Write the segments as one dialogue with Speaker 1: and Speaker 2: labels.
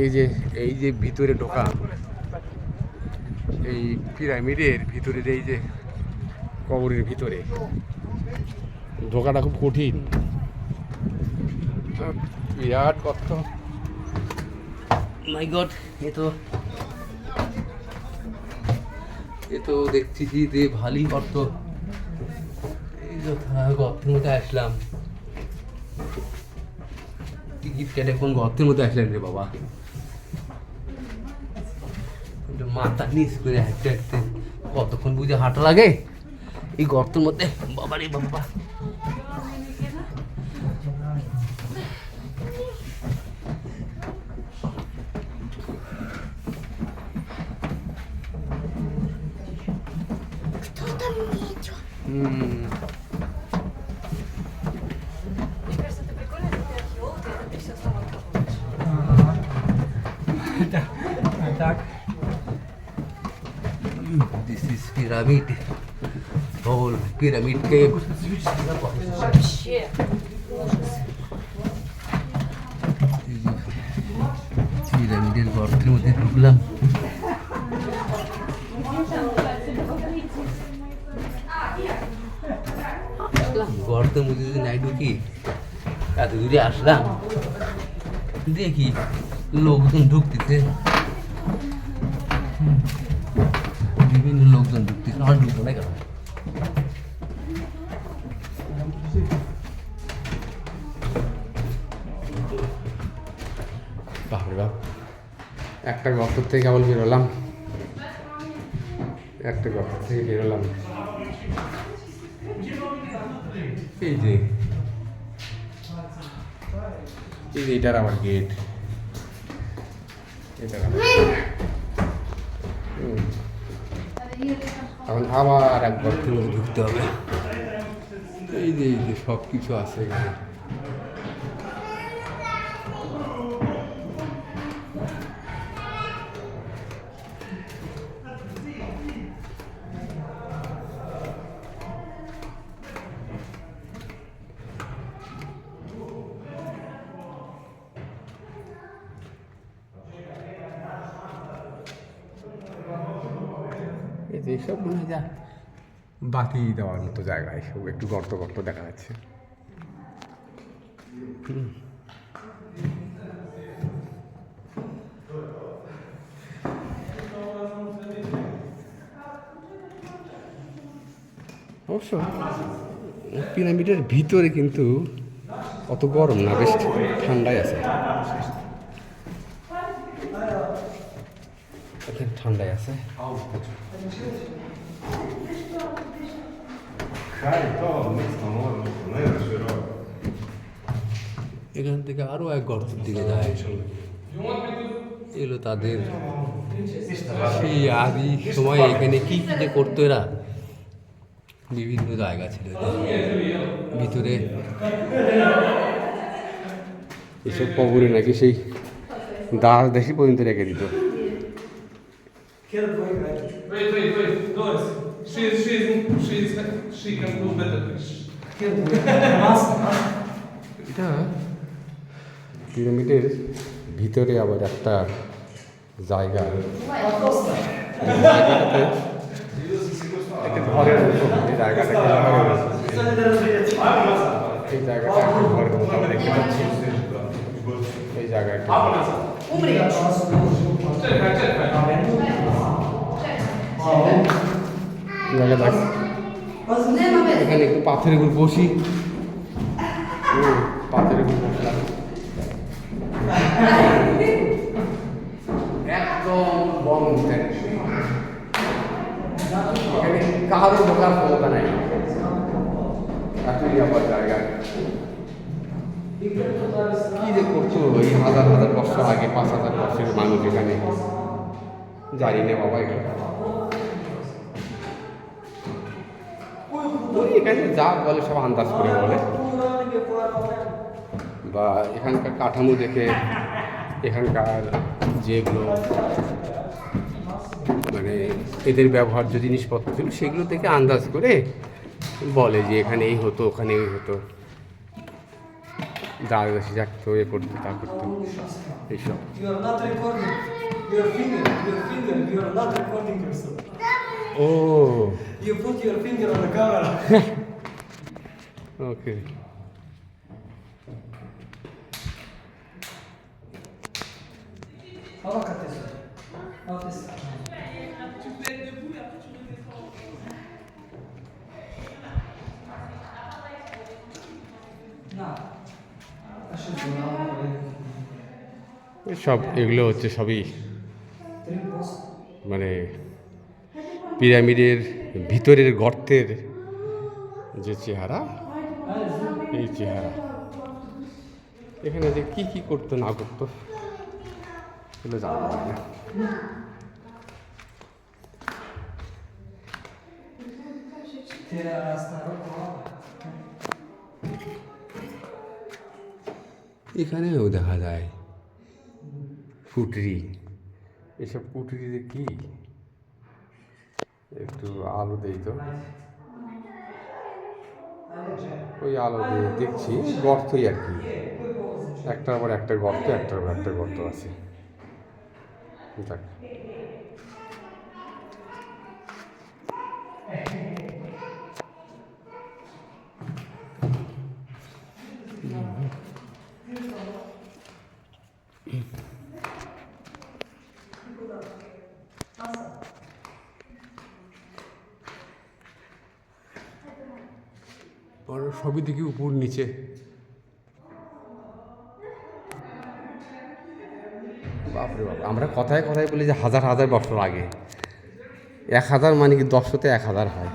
Speaker 1: এই যে এই যে ভিতরে ঢোকা। এই পিরামিডের ভিতরের এই যে কবরের ভিতরে। ঢোকাটা খুব কঠিন। বিরাট কষ্ট। মাই গড এ তো এ তো দেখছি যে ভালোই কষ্ট। এই যথা গর্তের মধ্যে আসলাম। টিকিট কেটে কোন গর্তের মধ্যে আসলেন রে বাবা? মাথা নিচ করে হাঁটতে হাঁটতে কতক্ষণ বুঝে হাঁটা লাগে? এই গর্তের মধ্যে বাবা রে বাবা। হুম। पिरामिड और
Speaker 2: पिरामिड के
Speaker 1: পিরামিডের গর্তের মধ্যে ঢুকলাম গর্তের মধ্যে যদি নাই ঢুকি এত দূরে আসলাম দেখি লোকজন ঢুকতেছে বিভিন্ন না কেন বাপরে বাপ একটা গর্ত থেকে কেবল বেরোলাম একটা গর্ত থেকে বেরোলাম এই যে এই যে এটার আমার গেট এটার আমার হুম। এখন আবার একবার ঢুকতে হবে। এই যে এই যে সব কিছু আছে এখানে। এই যে এইসব মনে হয় যা বাতি দেওয়ার মতো জায়গা এসব একটু গর্ত গর্ত দেখা যাচ্ছে। অবশ্য পিরামিডের ভিতরে কিন্তু অত গরম না বেশ ঠান্ডাই আছে এখানে ঠান্ডায় আছে। এখান থেকে আরও এক গর্তের দিকে যায়। এগুলো তাদের। সেই আদি সময় এখানে কি কি যে করতো এরা? বিভিন্ন জায়গা ছিল ভিতরে। এসব কবরে নাকি সেই দাস দেশি পর্যন্ত রেখে দিত।
Speaker 3: Wait, wait, wait, Doris. She is, she is, she is, she can do better.
Speaker 1: এটা পিরামিডের ভিতরে আবার একটা জায়গা এই জায়গাটাতে একটা ঘরের মতো জায়গাটা এই জায়গাটা একটা ঘরের মতো আমরা দেখতে পাচ্ছি এই জায়গা একটা ঘর।
Speaker 3: Czekaj, czekaj.
Speaker 1: এই জায়গা দেখ এখানে একটু পাথরের উপর বসি। পাথরের উপর বসলাম। একদম বন্ধ। এখানে কারও ঢোকার ক্ষমতা নাই। এতই আবার জায়গা। কি যে করছ? এই হাজার হাজার বছর আগে, পাঁচ হাজার বছরের মানুষ এখানে। জানি না বাবা এটা। ওই এখানে যা বলে সব আন্দাজ করে বলে। বা এখানকার কাঠামো দেখে, এখানকার যেগুলো মানে এদের ব্যবহার্য জিনিসপত্র ছিল, সেগুলো থেকে আন্দাজ করে বলে যে এখানে এই হতো, ওখানে এই হতো। বেশি থাকতো এ করতো তা করতো এইসব।
Speaker 4: You are not recording. Your finger, your finger, you are not recording yourself.
Speaker 1: O
Speaker 4: You put your finger on the camera.
Speaker 1: Okay
Speaker 4: Coloca a tesoura. Coloca esse. না আসলে
Speaker 1: সব এগুলো হচ্ছে সবই
Speaker 4: Trimpos.
Speaker 1: মানে পিরামিডের ভিতরের গর্তের যে চেহারা, এই চেহারা। এখানে যে কি কি করতো না করতো জানা যায় না। এখানেও দেখা যায় ফুটরি। এসব ফুটরিতে কি? একটু আলো দেই তো। ওই আলো দিয়ে দেখছি, গর্তই আর কি। একটার পর একটা গর্ত, একটার পর একটা গর্ত আছে। যাক আর সবই দেখি উপর নিচে। বাপরে বাপ, আমরা কথায় কথায় বলি যে হাজার হাজার বছর আগে। এক হাজার মানে কি দশশোতে এক হাজার হয়?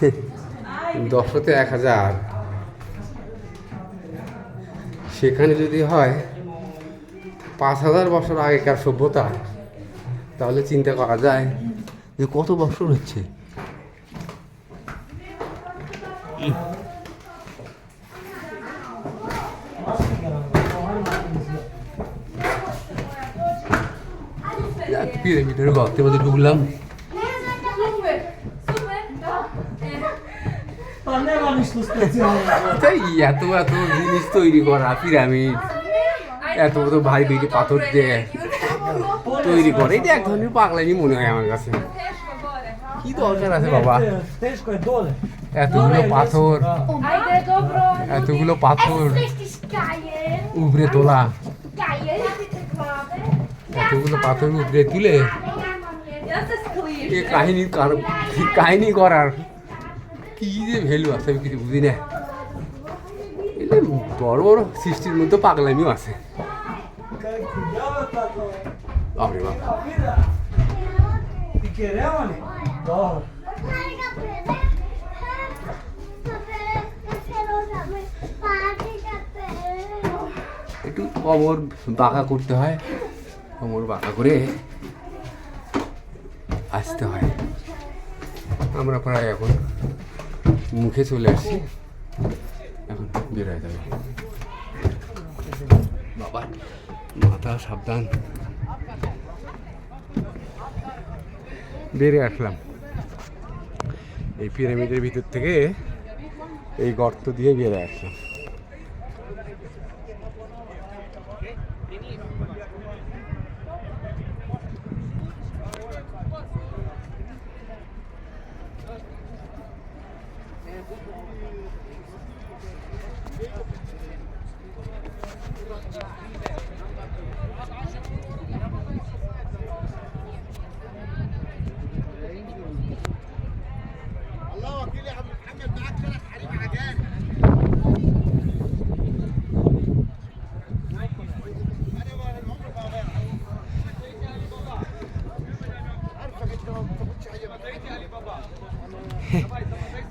Speaker 1: দশশোতে এক হাজার। সেখানে যদি হয়, পাঁচ হাজার বছর আগেকার সভ্যতা, তাহলে চিন্তা করা যায় যে কত বছর হচ্ছে? এত জিনিস তৈরি করা পিরামিড এত ভারী ভারী পাথর দিয়ে তৈরি করে এক ধরনের পাগলামি মনে হয় আমার কাছে. কি দরকার আছে বাবা. এতগুলো পাথর এতগুলো পাথর
Speaker 5: Es
Speaker 1: উপরে তোলা। এতগুলো পাথর উপরে তুলে। এ কাহিনী কার- কাহিনী করার? কি যে ভ্যালু আছে আমি কিছু বুঝি না। এলে বড় বড় সৃষ্টির মধ্যে পাগলামিও আছে. বাপরে বাপ। কোমর বাঁকা করতে হয়। কোমর বাঁকা করে আসতে হয়। আমরা প্রায় এখন মুখে চলে আসছি। এখন বেরোয় যাবে। বাবা, মাথা সাবধান। বেরিয়ে আসলাম। এই পিরামিডের ভিতর থেকে এই গর্ত দিয়ে বেরিয়ে আসলাম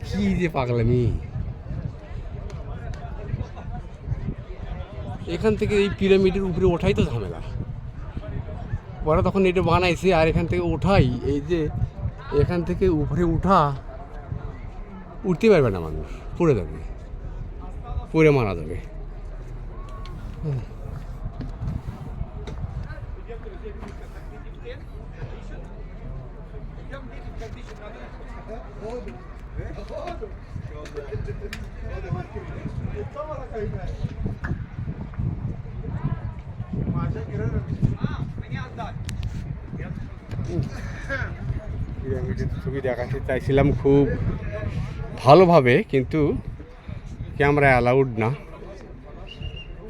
Speaker 1: কি যে পাগলামি। এখান থেকে এই পিরামিডের উপরে ওঠাই তো ঝামেলা। ওরা তখন এটা বানাইছে আর এখান থেকে ওঠাই, এই যে এখান থেকে উপরে উঠা, উঠতে পারবে না মানুষ, পড়ে যাবে, পড়ে মারা যাবে। ছবি দেখাতে চাইছিলাম খুব ভালোভাবে, কিন্তু ক্যামেরা অ্যালাউড না।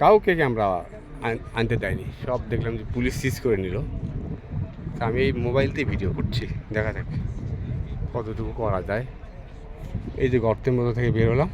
Speaker 1: কাউকে ক্যামেরা আনতে দেয়নি। সব দেখলাম যে পুলিশ সিজ করে নিল। তা আমি এই মোবাইলতেই ভিডিও করছি, দেখা যাক কতটুকু করা যায়। এই যে গর্তের মধ্যে থেকে বেরোলাম